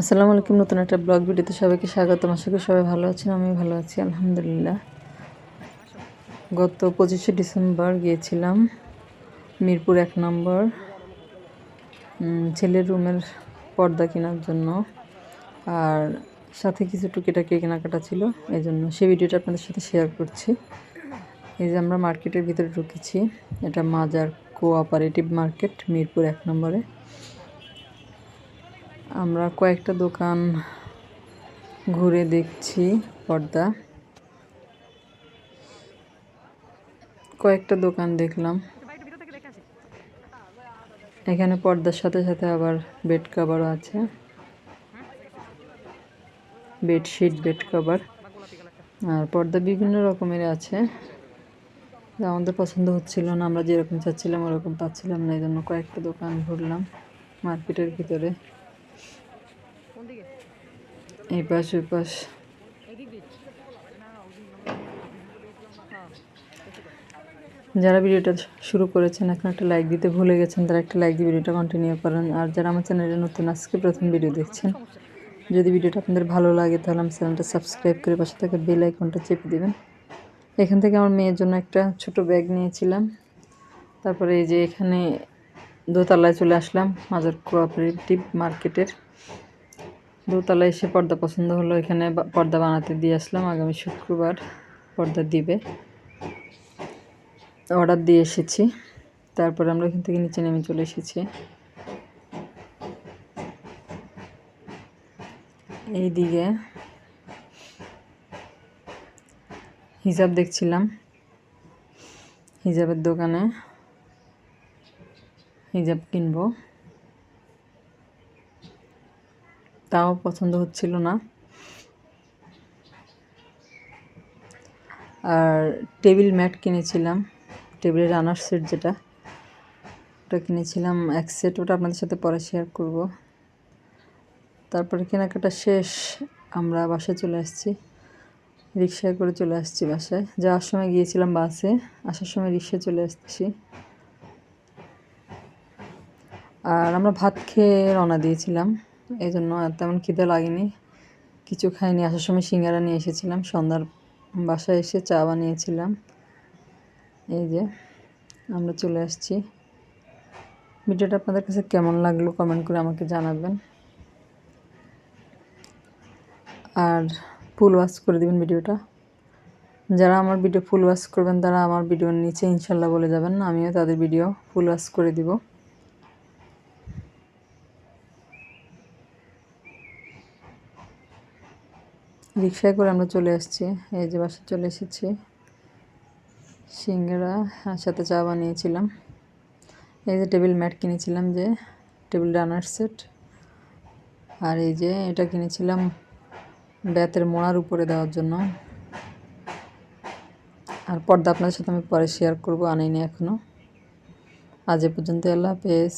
আসসালামু আলাইকুম, নতুন একটা ব্লগ ভিডিওতে সবাইকে স্বাগত আশা করি সবাই ভালো আছেন আমি ভালো আছি, আলহামদুলিল্লাহ। গত পঁচিশে ডিসেম্বর গিয়েছিলাম মিরপুর এক নম্বর ছেলের রুমের পর্দা কেনার জন্য। আর সাথে কিছু টুকিটাকি কেনাকাটা ছিল, এই জন্য সেই ভিডিওটা আপনাদের সাথে শেয়ার করছি। এই যে আমরা মার্কেটের ভিতরে ঢুকেছি, এটা মাজার কোঅপারেটিভ মার্কেট, মিরপুর এক নম্বরে। আমরা কয়েকটা দোকান ঘুরে দেখছি, পর্দা। কয়েকটা দোকান দেখলাম। এখানে পর্দার সাথে সাথে আবার বেড কাভারও আছে। বেডশিট বেড কাভার আর পর্দা বিভিন্ন রকমের আছে। আমাদের পছন্দ হচ্ছিল না, আমরা যেরকম চাচ্ছিলাম ওরকম পাচ্ছিলাম না এই জন্য কয়েকটা দোকান ঘুরলাম মার্কেটের ভিতরে। এই পাশ। ওই পাশ যারা ভিডিওটা শুরু করেছেন এখন একটা লাইক দিতে ভুলে গেছেন তারা একটা লাইক দিয়ে ভিডিওটা কন্টিনিউ করেন। আর যারা আমার চ্যানেলে নতুন আজকে প্রথম ভিডিও দেখছেন যদি ভিডিওটা আপনাদের ভালো লাগে তাহলে আমার চ্যানেলটা সাবস্ক্রাইব করে পাশে থাকা বেল আইকনটা চেপে দেবেন। এখান থেকে আমার মেয়ের জন্য একটা ছোট ব্যাগ নিয়েছিলাম। তারপরে এই যে এখানে দোতলায় চলে আসলাম মাজার কোঅপারেটিভ মার্কেটের দোতলায় এসে পর্দা পছন্দ হলো, এখানে পর্দা বানাতে দিয়ে আসলাম। আগামী শুক্রবার পর্দা দিবে। অর্ডার দিয়ে এসেছি। তারপর আমরা এখান থেকে নিচে নেমে চলে এসেছি। এইদিকে হিজাব দেখছিলাম। হিজাবের দোকানে হিজাব কিনবো। তাও পছন্দ হচ্ছিল না। আর টেবিল ম্যাট কিনেছিলাম, টেবিলের রানার সেট যেটা, ওটা কিনেছিলাম, এক সেট, ওটা আপনাদের সাথে পরে শেয়ার করব। তারপরে কেনাকাটা শেষ, আমরা বাসায় চলে আসছি। রিক্সায় করে চলে আসছি বাসায়। যাওয়ার সময় গিয়েছিলাম বাসে, আসার সময় রিক্সায় চলে আসছি। আর আমরা ভাত খেয়ে রওনা দিয়েছিলাম। এই জন্য তেমন খিদে লাগেনি। কিছু খাইনি, আসার সময় সিঙ্গারা নিয়ে এসেছিলাম, সন্ধ্যার বাসায় এসে চা বানিয়েছিলাম। এই যে, আমরা চলে আসছি। ভিডিওটা আপনাদের কাছে কেমন লাগল কমেন্ট করে আমাকে জানাবেন। আর ফুল ওয়াশ করে দিবেন ভিডিওটা। যারা আমার ভিডিও ফুল ওয়াশ করবেন, তারা আমার ভিডিওর নিচে ইনশাল্লাহ বলে যাবেন আমিও তাদের ভিডিও ফুল ওয়াশ করে দিব। রিক্সায় করে আমরা চলে আসছি। এই যে বাসে চলে এসেছি। সিঙ্গারা সাথে চা বানিয়েছিলাম। এই যে টেবিল ম্যাট কিনেছিলাম যে, টেবিল রানার সেট। আর এই যে এটা কিনেছিলাম ব্যাতের মোড়ার উপরে দেওয়ার জন্য। আর পর্দা আপনাদের সাথে আমি পরে শেয়ার করব আনিনি এখনও আজ এ পর্যন্ত আল্লাহ হাফেজ।